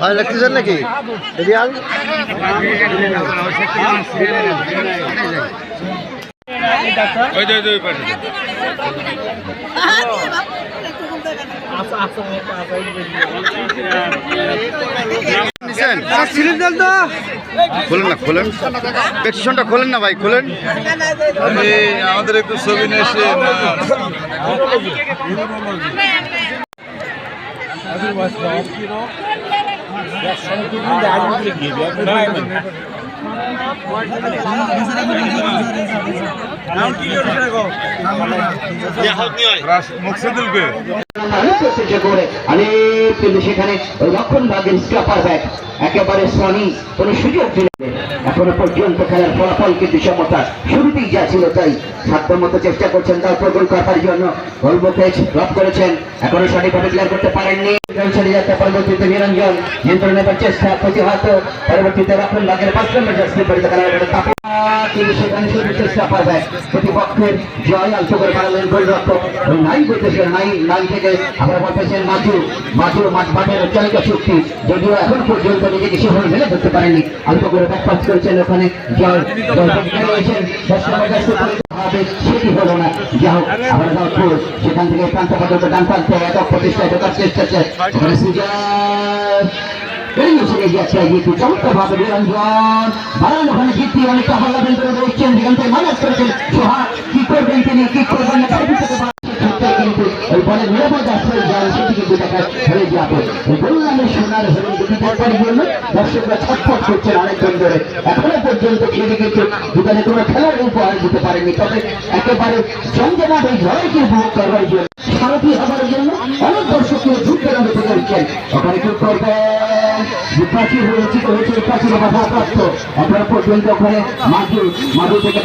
হয় লাগতেছেন নাকি? রিয়াল? ওই যে ওই পাশে। নিছেন খোলেন না খোলেন। প্রেসক্রিপশনটা খোলেন না ভাই খোলেন। আমাদের একটু ছবি নিয়ে এসে শুরুতেই যা ছিল তাই সাধ্যের মতো চেষ্টা করছেন তারপর গোল করার জন্য গোল ড্রপ করেছেন এখনও সঠিকভাবে ক্লিয়ার করতে পারেননি। গোল ছেড়ে যাচ্ছে পরবর্তীতে নিরঞ্জন। নিয়ন্ত্রণ নেবার চেষ্টা প্রতিহত পরবর্তীতে রক্ষণ ভাগের পাঁচ নম্বর জার্সি পরিচিত খেলার তাপ। কিন্তু সেখানে শুরু চেষ্টা পাবে প্রতিপক্ষের জয় অল্প করে গোলরক্ষক। ওই নাই বলতেছেন নাই নাই থেকে আমরা বলতেছেন মাঝু মাঝু মাঠ মাঠের চালিকা শক্তি। যদিও এখন পর্যন্ত নিজেকে সেভাবে মেলে ধরতে পারেনি। অল্প করে ব্যাক পাস করেছেন ওখানে জয়। সেটি হলো না। যা হোক আমরা দাওয়াতপুর সেখান থেকে প্রান্ত পর্যন্ত ডান প্রান্তে একক প্রতিষ্ঠায় ঢোকার চেষ্টা চমৎকারভাবে নিরঞ্জন। বারান ওখানে জিততে অনেকটা হল্লা মাইনাস করেছেন কি করবেন তিনি কি করবেন না কিন্তু ওই নিরাপদ আশ্রয় যান। সেটি কিন্তু দেখা হয়ে যাবে। ওই বললামের সোনার হলেন দুটি পরপরের জন্য দর্শকরা ছটফট করছেন অনেকক্ষণ ধরে। এখনও পর্যন্ত কিন্তু দোকানে কোনো খেলার উপহার দিতে পারেনি। তবে একেবারে জমজমাট এই লড়াইকে উপভোগ করবার জন্য, সারথি হবার জন্য অনেক দর্শককে যুদ্ধ করেছেন ওখানে কি করবেন প্রাচীর হয়েছে হয়েছে প্রাচীর বাধাপ্রাপ্ত এখনও পর্যন্ত ওখানে মাদু মাদু থেকে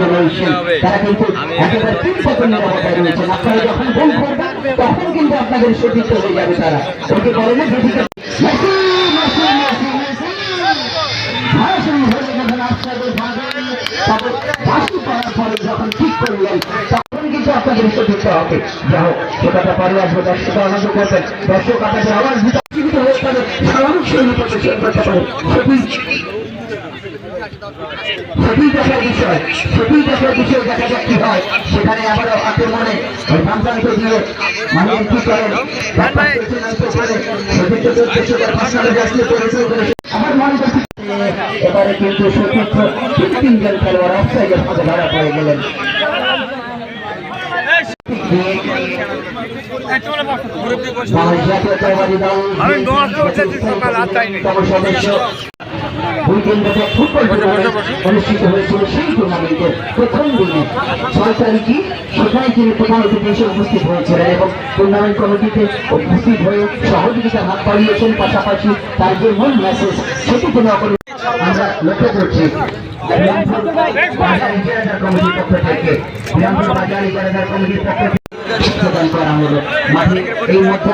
জন্য এসেছেন তারা কিন্তু একেবারে তিন নিরাপত্তায় রয়েছেন। আপনারা যখন করবেন তখন কিন্তু আপনাদের সতীর্থ হয়ে যাবে তারা। ওকে বলে না যখন আপনাদের ঠিক করলেন তখন কিন্তু সতীর্থ হবে। যা হোক সেটা পরে আসবে দর্শক আনন্দ করবেন। দর্শক আপনাদের আওয়াজ হয়ে পারে স্বাভাবিক শৈলী প্রদর্শন করতে পারে সেটি সেটি আমার মনে করছি এবারে কিন্তু সতীর্থ তিনজন খেলোয়াড় অফসাইডের মধ্যে ধরা পড়ে গেলেন। অনুষ্ঠিত হয়েছিল সেই টুর্নামেন্টের প্রথম দিনে ছয় তারিখই সেখানে তিনি উপস্থিত হয়েছিলেন এবং টুর্নামেন্ট কমিটিতে উপস্থিত হয়ে সহযোগিতার হাত বাড়িয়েছেন পাশাপাশি তার যে মূল মেসেজ সেটি তিনি আমরা লক্ষ্য করছি কমিটির কমিটির পক্ষ থেকে মাঠে এই মধ্যে